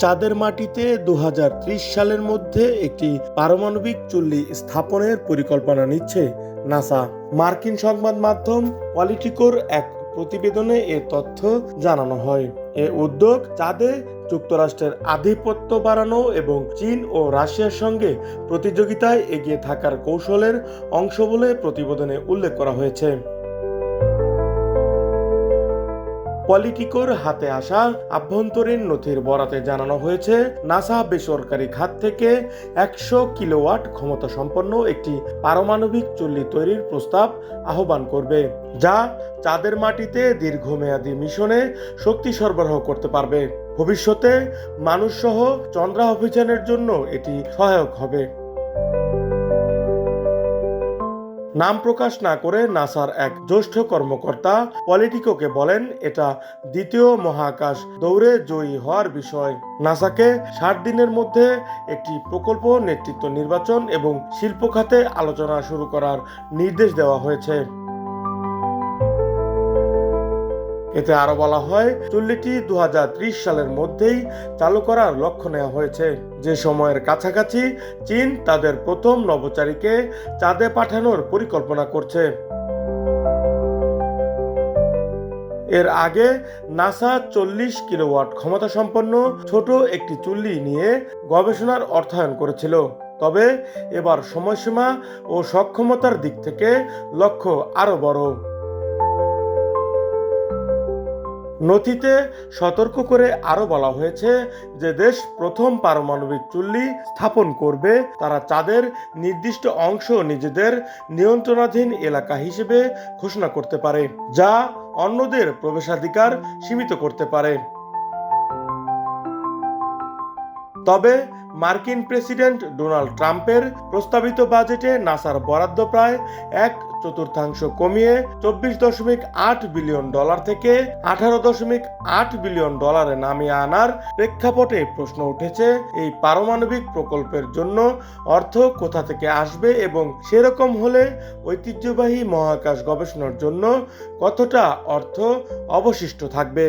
চাঁদের মাটিতে দু হাজার ত্রিশ সালের মধ্যে একটি পারমাণবিক চুল্লি স্থাপনের পরিকল্পনা নিচ্ছে নাসা। মার্কিন সংবাদ মাধ্যম পলিটিকোর এক প্রতিবেদনে এ তথ্য জানানো হয়। এ উদ্যোগ চাঁদে যুক্তরাষ্ট্রের আধিপত্য বাড়ানো এবং চীন ও রাশিয়ার সঙ্গে প্রতিযোগিতায় এগিয়ে থাকার কৌশলের অংশ বলে প্রতিবেদনে উল্লেখ করা হয়েছে। পলিটিকোর হাতে আসা আভ্যন্তরীণ নথির বরাতে জানানো হয়েছে, নাসা বেসরকারি খাত থেকে একশো কিলোওয়াট ক্ষমতা সম্পন্ন একটি পারমাণবিক চুল্লি তৈরির প্রস্তাব আহ্বান করবে, যা চাঁদের মাটিতে দীর্ঘমেয়াদী মিশনে শক্তি সরবরাহ করতে পারবে। ভবিষ্যতে মানুষসহ চন্দ্রা অভিযানের জন্য এটি সহায়ক হবে। নাম প্রকাশ না করে নাসার এক জ্যেষ্ঠ কর্মকর্তা পলিটিকোকে বলেন, এটা দ্বিতীয় মহাকাশ দৌড়ে জয়ী হওয়ার বিষয়। নাসাকে ষাট দিনের মধ্যে একটি প্রকল্প, নেতৃত্ব নির্বাচন এবং শিল্প খাতে আলোচনা শুরু করার নির্দেশ দেওয়া হয়েছে। এতে আরও বলা হয়, চুল্লিটি দু হাজার ত্রিশ সালের মধ্যেই চালু করার লক্ষ্য নেওয়া হয়েছে। যে সময়ের কাছাকাছি চীন তাদের প্রথম নভোচারীকে চাঁদে পাঠানোর পরিকল্পনা করছে। এর আগে নাসা চল্লিশ কিলোওয়াট ক্ষমতা সম্পন্ন ছোট একটি চুল্লি নিয়ে গবেষণার অর্থায়ন করেছিল। তবে এবার সময়সীমা ও সক্ষমতার দিক থেকে লক্ষ্য আরও বড়। নথিতে সতর্ক করে আরও বলা হয়েছে যে দেশ প্রথম পারমাণবিক চুল্লি স্থাপন করবে। তারা চাঁদের নির্দিষ্ট অংশ নিজেদের নিয়ন্ত্রণাধীন এলাকা হিসেবে ঘোষণা করতে পারে, যা অন্যদের প্রবেশাধিকার সীমিত করতে পারে। তবে মার্কিন প্রেসিডেন্ট ডোনাল্ড ট্রাম্পের প্রস্তাবিত বাজেটে নাসার বরাদ্দ প্রায় এক চতুর্থাংশ কমিয়ে চব্বিশ দশমিক আট বিলিয়ন ডলার থেকে আঠারো দশমিক আট বিলিয়ন ডলারে নামিয়ে আনার প্রেক্ষাপটে প্রশ্ন উঠেছে, এই পারমাণবিক প্রকল্পের জন্য অর্থ কোথা থেকে আসবে এবং সেরকম হলে ঐতিহ্যবাহী মহাকাশ গবেষণার জন্য কতটা অর্থ অবশিষ্ট থাকবে?